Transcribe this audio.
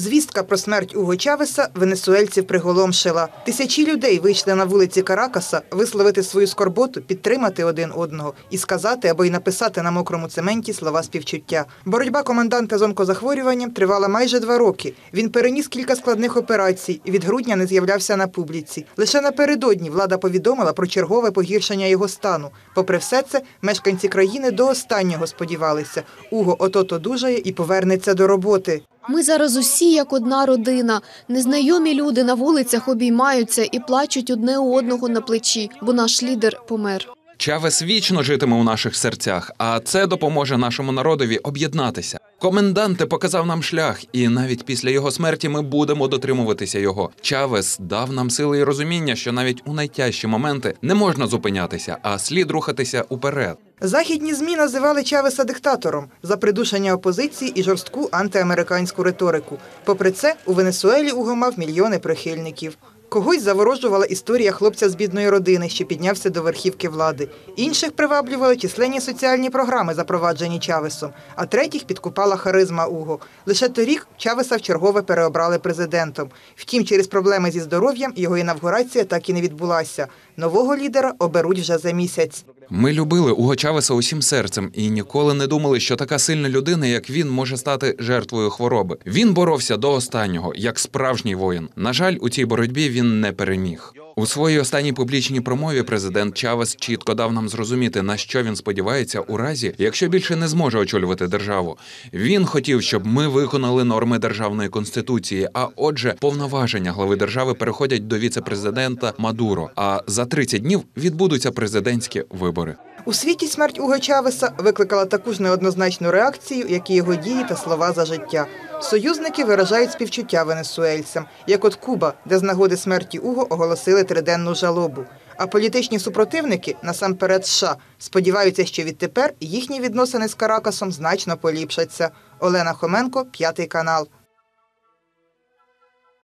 Звістка про смерть Уго Чавеса венесуельців приголомшила. Тисячі людей вийшли на вулиці Каракаса висловити свою скорботу, підтримати один одного і сказати або й написати на мокрому цементі слова співчуття. Боротьба коменданта з онкозахворюванням тривала майже два роки. Він переніс кілька складних операцій від грудня не з'являвся на публіці. Лише напередодні влада повідомила про чергове погіршення його стану. Попри все це, мешканці країни до останнього сподівалися. Уго ото-то дужає і повернеться до роботи. Ми зараз усі як одна родина. Незнайомі люди на вулицях обіймаються і плачуть одне у одного на плечі, бо наш лідер помер. Чавес вічно житиме у наших серцях, а це допоможе нашому народові об'єднатися. Коменданте показав нам шлях, і навіть після його смерті ми будемо дотримуватися його. Чавес дав нам сили і розуміння, що навіть у найтяжчі моменти не можна зупинятися, а слід рухатися уперед. Західні ЗМІ називали Чавеса диктатором за придушення опозиції і жорстку антиамериканську риторику. Попри це, у Венесуелі Уго мав мільйони прихильників. Когось заворожувала історія хлопця з бідної родини, що піднявся до верхівки влади. Інших приваблювали численні соціальні програми, запроваджені Чавесом, а третіх підкупала харизма Уго. Лише торік Чавеса вчергове переобрали президентом. Втім, через проблеми зі здоров'ям його інавгурація так і не відбулася. Нового лідера оберуть вже за місяць. Ми любили Уго Чавеса усім серцем і ніколи не думали, що така сильна людина, як він, може стати жертвою хвороби. Він боровся до останнього, як справжній воїн. На жаль, у цій боротьбі він не переміг. У своїй останній публічній промові президент Чавес чітко дав нам зрозуміти, на що він сподівається у разі, якщо більше не зможе очолювати державу. Він хотів, щоб ми виконали норми державної конституції. А отже, повноваження глави держави переходять до віце-президента Мадуро. А за 30 днів відбудуться президентські вибори. У світі смерть Уго Чавеса викликала таку ж неоднозначну реакцію, як і його дії та слова за життя. Союзники виражають співчуття венесуельцям, як от Куба, де з нагоди смерті Уго оголосили триденну жалобу. А політичні супротивники, насамперед США, сподіваються, що відтепер їхні відносини з Каракасом значно поліпшаться. Олена Хоменко, п'ятий канал.